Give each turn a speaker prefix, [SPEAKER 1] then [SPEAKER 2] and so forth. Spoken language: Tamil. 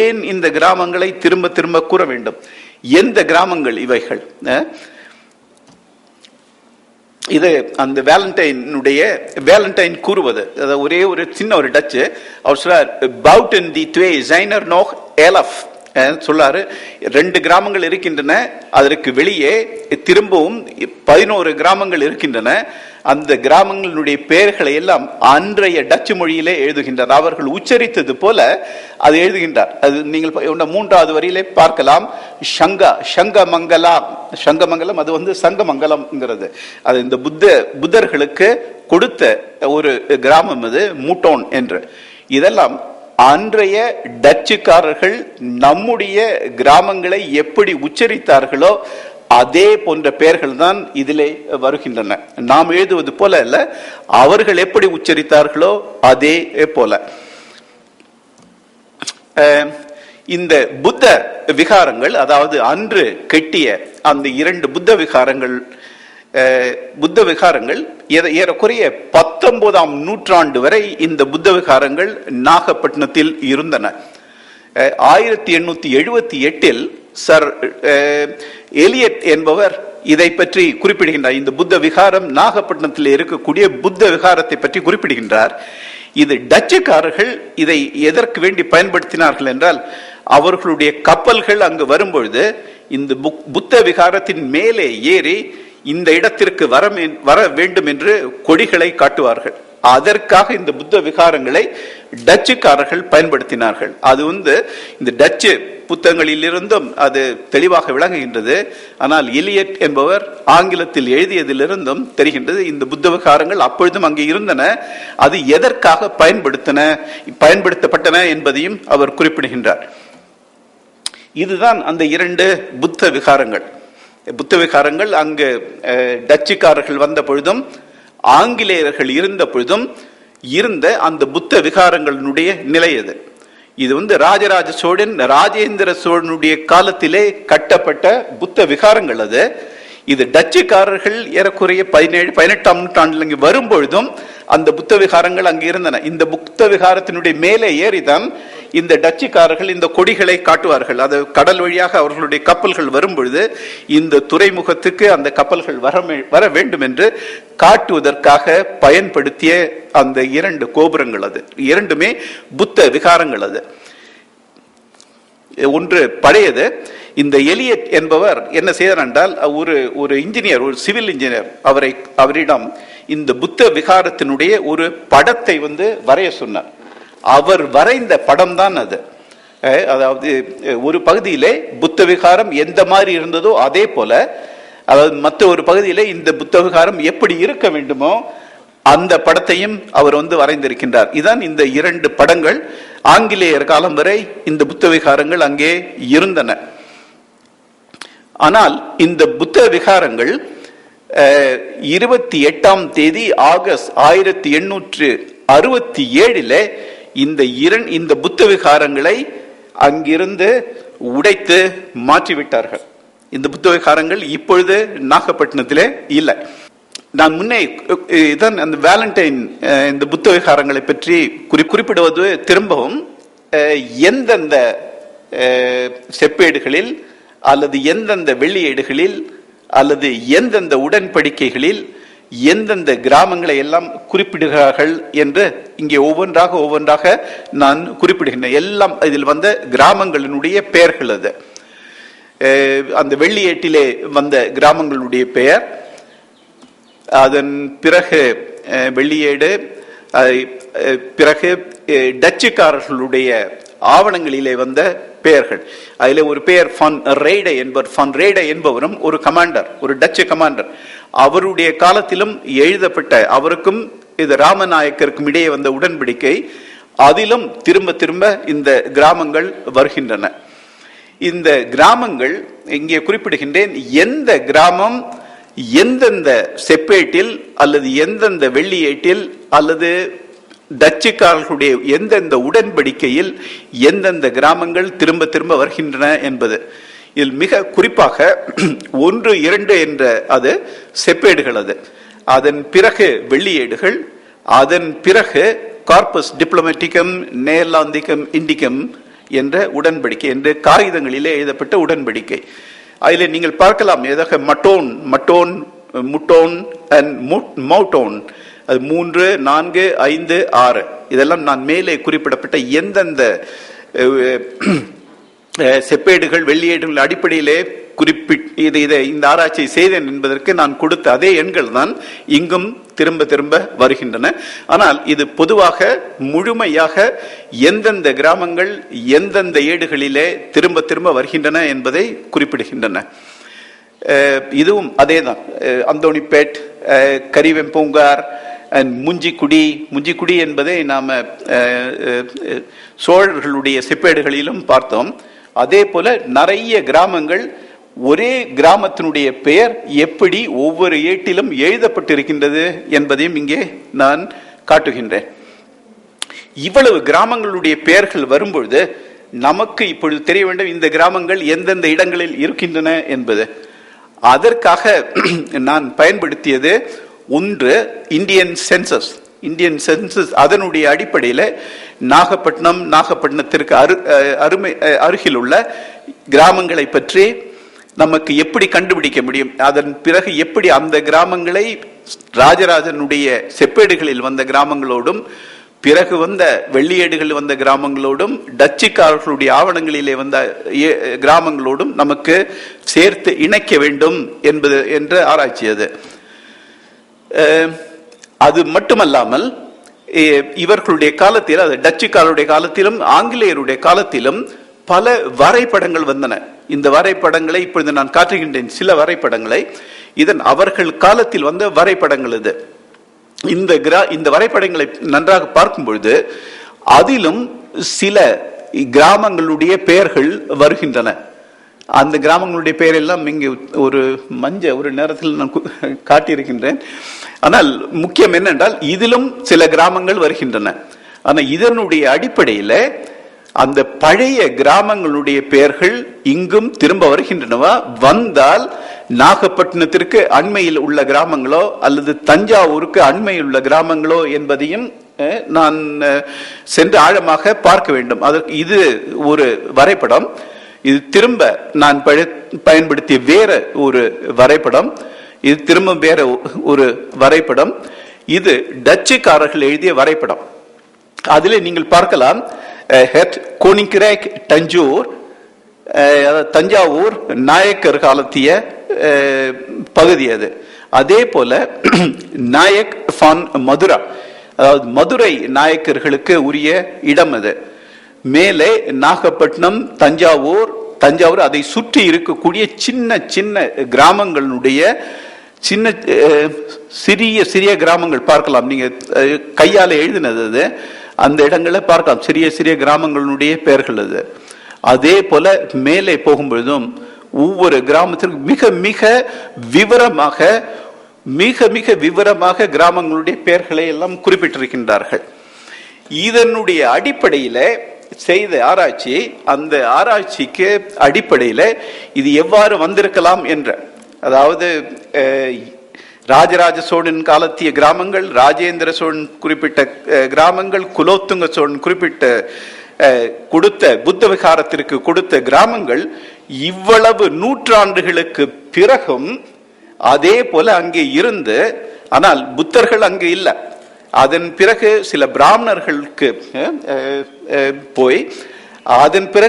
[SPEAKER 1] ஏன் இந்த கிராமங்களை திரும்ப திரும்ப கூற வேண்டும்? எந்த கிராமங்கள் இவைகள்? இது அந்த வேலண்டைனுடைய வேலண்டைன் கூறுவது. அதாவது ஒரே ஒரு சின்ன ஒரு டச்சு. அவர் சொல்றார் பவுட்டன் தி துவே ஜைனர் நோக் ஏலஃப் சொல்லாரு ரெண்டு கிராமங்கள் இருக்கின்றன அதற்கு வெளியே திரும்பவும் பதினோரு கிராமங்கள் இருக்கின்றன அந்த கிராமங்களுடைய பெயர்களை எல்லாம் அன்றைய டச்சு மொழியிலே எழுதுகின்றார். அவர்கள் உச்சரித்தது போல அது எழுதுகின்றார். அது நீங்கள் மூன்றாவது வரியிலே பார்க்கலாம். சங்கா சங்கமங்கலம் சங்கமங்கலம் அது வந்து சங்கமங்கலம்ங்கிறது. அது இந்த புத்த புத்தர்களுக்கு கொடுத்த ஒரு கிராமம் அது மூட்டோன் என்று. இதெல்லாம் அன்றைய டச்சுக்காரர்கள் நம்முடைய கிராமங்களை எப்படி உச்சரித்தார்களோ அதே போன்ற பெயர்கள் தான் இதிலே வருகின்றன. நாம் எழுதுவது போல அல்ல அவர்கள் எப்படி உச்சரித்தார்களோ அதே போல. அஹ், இந்த புத்த விகாரங்கள் அதாவது அன்று கெட்டிய அந்த இரண்டு புத்த விகாரங்கள் புத்த விகாரங்கள் ஏறக்குறைய பத்தொன்பதாம் நூற்றாண்டு வரை இந்த புத்த விகாரங்கள் நாகப்பட்டினத்தில் இருந்தன. அஹ், ஆயிரத்தி எண்ணூத்தி எழுபத்தி எட்டில் சர் எலியட் என்பவர் இதை பற்றி குறிப்பிடுகின்றார். இந்த புத்த விகாரம் நாகப்பட்டினத்தில் இருக்கக்கூடிய புத்த விகாரத்தை பற்றி குறிப்பிடுகின்றார். இது டச்சுக்காரர்கள் இதை எதற்கு வேண்டி பயன்படுத்தினார்கள் என்றால் அவர்களுடைய கப்பல்கள் அங்கு வரும்பொழுது இந்த புக்- புத்த விகாரத்தின் மேலே ஏறி இந்த இடத்திற்கு வர வர வேண்டும் என்று கொடிகளை காட்டுவார்கள். அதற்காக இந்த புத்த விகாரங்களை டச்சுக்காரர்கள் பயன்படுத்தினார்கள். அது வந்து இந்த டச்சு புத்தகங்களிலிருந்தும் அது தெளிவாக விளங்குகின்றது. ஆனால் இலியட் என்பவர் ஆங்கிலத்தில் எழுதியதிலிருந்தும் தெரிகின்றது. இந்த புத்த விகாரங்கள் அப்பொழுதும் அங்கே இருந்தன. அது எதற்காக பயன்படுத்தின பயன்படுத்தப்பட்டன என்பதையும் அவர் குறிப்பிடுகின்றார். இதுதான் அந்த இரண்டு புத்த விகாரங்கள். புத்த விகாரங்கள் அங்கு டச்சுக்காரர்கள் வந்த பொழுதும் ஆங்கிலேயர்கள் இருந்த பொழுதும் இருந்த அந்த புத்த விகாரங்களினுடைய நிலை அது. இது வந்து ராஜராஜ சோழன் ராஜேந்திர சோழனுடைய காலத்திலே கட்டப்பட்ட புத்த விகாரங்கள் அது. இது டச்சுக்காரர்கள் ஏறக்குறைய பதினேழு பதினெட்டாம் நூற்றாண்டில் இங்கு வரும்பொழுதும் அந்த புத்த விகாரங்கள் அங்கு இருந்தன. இந்த புத்த விகாரத்தினுடைய மேலே ஏறிதான் இந்த டச்சுக்காரர்கள் இந்த கொடிகளை காட்டுவார்கள். அது கடல் வழியாக அவர்களுடைய கப்பல்கள் வரும்பொழுது இந்த துறைமுகத்துக்கு அந்த கப்பல்கள் வர வர வேண்டும் என்று காட்டுவதற்காக பயன்படுத்திய அந்த இரண்டு கோபுரங்கள் அது. இரண்டுமே புத்த விகாரங்கள் அது. ஒன்று பழையது இந்த எலியட் என்பவர் என்ன செய்தார் என்றால் ஒரு ஒரு இன்ஜினியர் ஒரு சிவில் இன்ஜினியர் அவரை அவரிடம் இந்த புத்த விகாரத்தினுடைய ஒரு படத்தை வந்து வரைய சொன்னார். அவர் வரைந்த படம் தான் அது. அதாவது ஒரு பகுதியிலே புத்த விகாரம் எந்த மாதிரி இருந்ததோ அதே போல அதாவது மற்ற ஒரு பகுதியிலே இந்த புத்த விகாரம் எப்படி இருக்க வேண்டுமோ அந்த படத்தையும் அவர் வந்து வரைந்திருக்கின்றார். இதான் இந்த இரண்டு படங்கள் ஆங்கிலேயர் காலம் வரை இந்த புத்த விகாரங்கள் அங்கே இருந்தன. ஆனால் இந்த புத்த விகாரங்கள் இருபத்தி எட்டாம் தேதி ஆகஸ்ட் ஆயிரத்தி எண்ணூற்று அறுபத்தி ஏழில் இந்த இரண் இந்த புத்த விகாரங்களை அங்கிருந்து உடைத்து மாற்றிவிட்டார்கள். இந்த புத்த விகாரங்கள் இப்பொழுது நாகப்பட்டினத்திலே இல்லை. நான் முன்னே இதன் இதான் அந்த வேலண்டைன் இந்த புத்த விகாரங்களை பற்றி குறி குறிப்பிடுவது திரும்பவும் எந்தெந்த செப்பேடுகளில் அல்லது எந்தெந்த வெள்ளியேடுகளில் அல்லது எந்தெந்த உடன்படிக்கைகளில் எந்தெந்த கிராமங்களை எல்லாம் குறிப்பிடுகிறார்கள் என்று இங்கே ஒவ்வொன்றாக ஒவ்வொன்றாக நான் குறிப்பிடுகின்றேன். எல்லாம் இதில் வந்த கிராமங்களினுடைய பெயர்கள் அது. அந்த வெள்ளியேட்டிலே வந்த கிராமங்களுடைய பெயர். அதன் பிறகு வெள்ளியேடு பிறகு டச்சுக்காரர்களுடைய ஆவணங்களிலே வந்த பெயர்கள். அதில் ஒரு பெயர் ஃபன் ரேடே என்பவர் ஃபன் ரேடே என்பவரும் ஒரு கமாண்டர் ஒரு டச்சு கமாண்டர் அவருடைய காலத்திலும் எழுதப்பட்ட அவருக்கும் இது ராமநாயக்கருக்கும் இடையே வந்த உடன்படிக்கை அதிலும் திரும்ப திரும்ப இந்த கிராமங்கள் வருகின்றன. இந்த கிராமங்கள் இங்கே குறிப்பிடுகின்றேன் எந்த கிராமம் எந்தெந்த செப்பேட்டில் அல்லது எந்தெந்த வெள்ளியேட்டில் அல்லது டச்சுக்காரர்களுடைய எந்தெந்த உடன்படிக்கையில் எந்தெந்த கிராமங்கள் திரும்ப திரும்ப வருகின்றன என்பது. இதில் மிக குறிப்பாக ஒன்று இரண்டு என்ற அது செப்பேடுகள் அது. அதன் பிறகு வெள்ளியேடுகள் அதன் பிறகு கார்பஸ் டிப்ளமேட்டிக்கம் நேர்லாந்திக்கம் இண்டிக்கம் என்ற உடன்படிக்கை என்ற காகிதங்களிலே எழுதப்பட்ட உடன்படிக்கை. அதில் நீங்கள் பார்க்கலாம் ஏதாக மட்டோன் மட்டோன் முட்டோன் அண்ட் மவுட்டோன் அது மூன்று நான்கு ஐந்து ஆறு. இதெல்லாம் நான் மேலே குறிப்பிடப்பட்ட எந்தெந்த செப்பேடுகள் வெள்ளியேடுகள் அடிப்படையிலே குறிப்பிட் இது இதை இந்த ஆராய்ச்சியை செய்தேன் என்பதற்கு நான் கொடுத்த அதே எண்கள் தான் இங்கும் திரும்ப திரும்ப வருகின்றன. ஆனால் இது பொதுவாக முழுமையாக எந்தெந்த கிராமங்கள் எந்தெந்த ஏடுகளிலே திரும்ப திரும்ப வருகின்றன என்பதை குறிப்பிடுகின்றன. இதுவும் அதே தான் அந்தோணிப்பேட் கரிவெம்பூங்கார் முஞ்சிக்குடி முஞ்சிக்குடி என்பதை நாம் சோழர்களுடைய செப்பேடுகளிலும் பார்த்தோம். அதே போல நிறைய கிராமங்கள் ஒரே கிராமத்தினுடைய பெயர் எப்படி ஒவ்வொரு ஏட்டிலும் எழுதப்பட்டிருக்கின்றது என்பதையும் இங்கே நான் காட்டுகின்றேன். இவ்வளவு கிராமங்களுடைய பெயர்கள் வரும்பொழுது நமக்கு இப்பொழுது தெரிய வேண்டும் இந்த கிராமங்கள் எந்தெந்த இடங்களில் இருக்கின்றன என்பது. அதற்காக நான் பயன்படுத்தியது ஒன்று இந்தியன் சென்சஸ் இந்தியன் சென்சஸ் அதனுடைய அடிப்படையில் நாகப்பட்டினம் நாகப்பட்டினத்திற்கு அரு அருமை அருகில் உள்ள கிராமங்களை பற்றி நமக்கு எப்படி கண்டுபிடிக்க முடியும்? அதன் பிறகு எப்படி அந்த கிராமங்களை ராஜராஜனுடைய செப்பேடுகளில் வந்த கிராமங்களோடும் பிறகு வந்த வெள்ளியேடுகளில் வந்த கிராமங்களோடும் டச்சுக்காரர்களுடைய ஆவணங்களிலே வந்த கிராமங்களோடும் நமக்கு சேர்த்து இணைக்க வேண்டும் என்பது என்ற ஆராய்ச்சி அது. அது மட்டுமல்லாமல் இவர்களுடைய காலத்தில் அது டச்சுக்காரருடைய காலத்திலும் ஆங்கிலேயருடைய காலத்திலும் பல வரைபடங்கள் வந்தன. இந்த வரைபடங்களை இப்பொழுது நான் காட்டுகின்றேன். சில வரைபடங்களை. இதன் அவர்கள் காலத்தில் வந்த வரைபடங்கள் இது. இந்த கிரா இந்த வரைபடங்களை நன்றாக பார்க்கும் பொழுது அதிலும் சில கிராமங்களுடைய பெயர்கள் வருகின்றன. அந்த கிராமங்களுடைய பெயரெல்லாம் இங்கே ஒரு மஞ்ச ஒரு நேரத்தில் நான் காட்டியிருக்கின்றேன். ஆனால் முக்கியம் என்னென்றால் இதிலும் சில கிராமங்கள் வருகின்றன. ஆனால் இதனுடைய அடிப்படையில் அந்த பழைய கிராமங்களுடைய பெயர்கள் இங்கும் திரும்ப வருகின்றனவா? வந்தால் நாகப்பட்டினத்திற்கு அண்மையில் உள்ள கிராமங்களோ அல்லது தஞ்சாவூருக்கு அண்மையில் உள்ள கிராமங்களோ என்பதையும் நான் சென்று ஆழமாக பார்க்க வேண்டும். அதற்கு இது ஒரு வரைபடம். இது திரும்ப நான் பயன்படுத்திய வேற ஒரு வரைபடம். இது திரும்ப வேற ஒரு வரைபடம். இது டச்சுக்காரர்கள் எழுதிய வரைபடம். அதில் நீங்கள் பார்க்கலாம் அஹ், ஹெட் கோனிக்கிரேக் தஞ்சூர் தஞ்சாவூர் நாயக்கர் காலத்திய பகுதி அது. அதே போல நாயக் ஃபான் மதுரா. அதாவது மதுரை நாயக்கர்களுக்கு உரிய இடம் அது. மேலே நாகப்பட்டினம் தஞ்சாவூர் தஞ்சாவூர் அதை சுற்றி இருக்கக்கூடிய சின்ன சின்ன கிராமங்களுடைய சின்ன சிறிய சிறிய கிராமங்கள் பார்க்கலாம். நீங்கள் கையால் எழுதினது அது. அந்த இடங்களை பார்க்கலாம். சிறிய சிறிய கிராமங்களுடைய பெயர்கள் அது. அதே போல மேலே போகும்பொழுதும் ஒவ்வொரு கிராமத்திற்கும் மிக மிக விவரமாக மிக மிக விவரமாக கிராமங்களுடைய பெயர்களை எல்லாம் குறிப்பிட்டிருக்கின்றார்கள். இதனுடைய அடிப்படையில் செய்த ஆராய்ச்சி அந்த ஆராய்ச்சிக்கு அடிப்படையில் இது எவ்வாறு வந்திருக்கலாம் என்ற அதாவது ராஜராஜ சோழன் காலத்திய கிராமங்கள் ராஜேந்திர சோழன் குறிப்பிட்ட கிராமங்கள் குலோத்துங்க சோழன் குறிப்பிட்ட கொடுத்த புத்த விகாரத்திற்கு கொடுத்த கிராமங்கள் இவ்வளவு நூற்றாண்டுகளுக்கு பிறகும் அதே போல அங்கே இருந்து ஆனால் புத்தர்கள் அங்கு இல்லை. அதன் பிறகு சில பிராமணர்களுக்கு போய் அதன் பிறகு